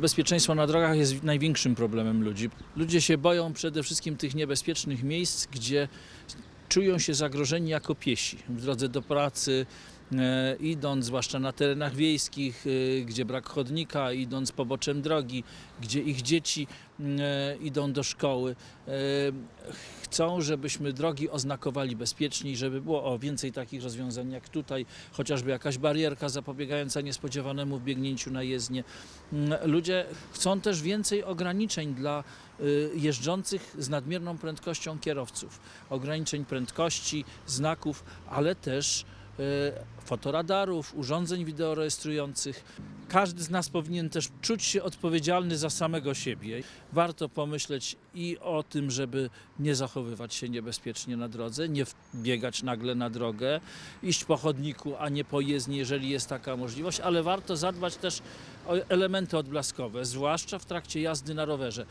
Bezpieczeństwo na drogach jest największym problemem ludzi. Ludzie się boją przede wszystkim tych niebezpiecznych miejsc, gdzie czują się zagrożeni jako piesi w drodze do pracy, idąc zwłaszcza na terenach wiejskich, e, gdzie brak chodnika, idąc poboczem drogi, gdzie ich dzieci e, idą do szkoły. E, chcą, żebyśmy drogi oznakowali bezpieczniej, żeby było o więcej takich rozwiązań jak tutaj, chociażby jakaś barierka zapobiegająca niespodziewanemu wbiegnięciu na jezdnię. Mm, Ludzie chcą też więcej ograniczeń dla jeżdżących z nadmierną prędkością kierowców. Ograniczeń prędkości, znaków, ale też fotoradarów, urządzeń wideorejestrujących. Każdy z nas powinien też czuć się odpowiedzialny za samego siebie. Warto pomyśleć i o tym, żeby nie zachowywać się niebezpiecznie na drodze, nie wbiegać nagle na drogę, iść po chodniku, a nie po jezdni, jeżeli jest taka możliwość, ale warto zadbać też o elementy odblaskowe, zwłaszcza w trakcie jazdy na rowerze.